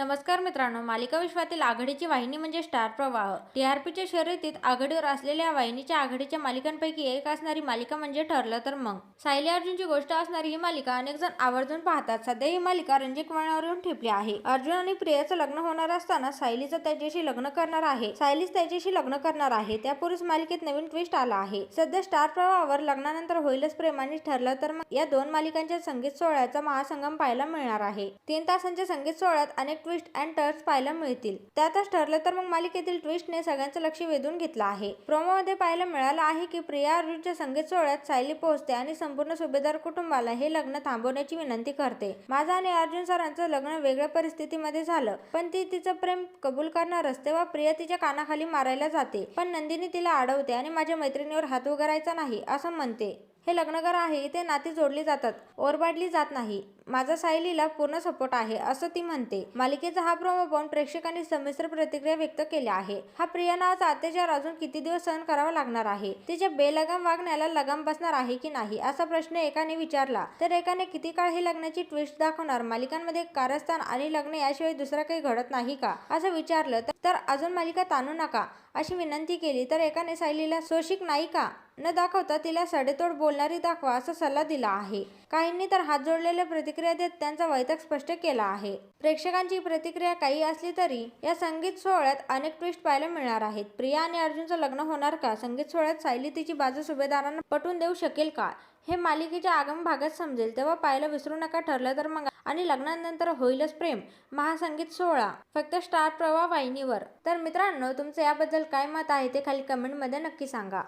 नमस्कार मित्रांनो मालिका विश्वातील आघाडीची वाहिनी म्हणजे स्टार प्रवाह. टीआरपीच्या शर्यतीत आघाडीवर असलेल्या वाहिनीच्या आघाडीच्या मालिकांपैकी एक असणारी मालिका म्हणजे ठरलं तर मग. सायली अर्जुनची गोष्ट असणारी ही मालिका अनेक जण आवर्जून पाहतात. सध्या ही मालिका रणजित वळणावर ठेपली आहे. अर्जुन आणि प्रियाचं लग्न होणार असताना सायलीचं त्याच्याशी लग्न करणार आहे. सायलीच त्याच्याशी लग्न करणार आहे. त्यापूर्वीच मालिकेत नवीन ट्विस्ट आला आहे. सध्या स्टार प्रवाहावर लग्नानंतर होईलच प्रेमाने ठरलं तर मग या दोन मालिकांच्या संगीत सोहळ्याचा महासंगम पाहायला मिळणार आहे. तीन तासांच्या संगीत सोहळ्यात अनेक ट्विस्ट अँड टर्स पाहायला मिळतील. त्यातच ठरलं तर मग मालिकेतील ट्विस्टने सगळ्यांचं लक्ष वेधून घेतलं आहे. प्रोमोमध्ये पाहायला मिळालं आहे की प्रिया अर्जुनच्या संगीत सोहळ्यात सायली पोहोचते आणि संपूर्ण सुभेदार कुटुंबाला हे लग्न थांबवण्याची विनंती करते. माझा आणि अर्जुन सरांचं लग्न वेगळ्या परिस्थितीमध्ये झालं पण ती तिचं प्रेम कबूल करणार असते व प्रिया तिच्या कानाखाली मारायला जाते पण नंदिनी तिला अडवते आणि माझ्या मैत्रिणीवर हात उगारायचा नाही असं म्हणते. हे लग्नघर आहे इथे नाती जोडली जातात. ओरबाडली जात नाही. माझा सायलीला पूर्ण सपोर्ट आहे असं ती म्हणते. मालिकेचा हा प्रोमो पाहून प्रेक्षकांनी संमिश्र प्रतिक्रिया व्यक्त केल्या आहे. हा प्रिया नावाचा अत्याचार अजून किती दिवस सहन करावा लागणार आहे? तिच्या बेलगाम वागण्याला लगाम बसणार आहे की नाही असा प्रश्न एकाने विचारला. तर एकाने किती काळ ही लग्नाची ट्विस्ट दाखवणार? मालिकांमध्ये कारस्थान आणि लग्न याशिवाय दुसरं काही घडत नाही का? असं विचारलं तर- तर अजून मालिका ताणू नका अशी विनंती केली. तर एकाने सायलीला सोशिक नाही का न दाखवता तिला सडेतोड बोलणारी दाखवा असा सल्ला दिला आहे. काहींनी तर हात जोडलेल्या प्रतिक्रिया देत त्यांचा वैतक स्पष्ट केला आहे. प्रेक्षकांची प्रतिक्रिया काही असली तरी या संगीत सोहळ्यात अनेक ट्विस्ट पाहायला मिळणार आहेत. प्रिया आणि अर्जुनचं लग्न होणार का? संगीत सोहळ्यात सायली तिची बाजू सुभेदारांना पटवून देऊ शकेल का? हे मालिकेच्या आगम भागात समजेल. तेव्हा पाहायला विसरू नका ठरलं तर मग आणि लग्नानंतर होईलच प्रेम. महासंगीत सोहळा. फक्त स्टार प्रवाह वाहिनीवर. तर मित्रांनो तुमचं याबद्दल काय मत आहे ते खाली कमेंटमध्ये नक्की सांगा.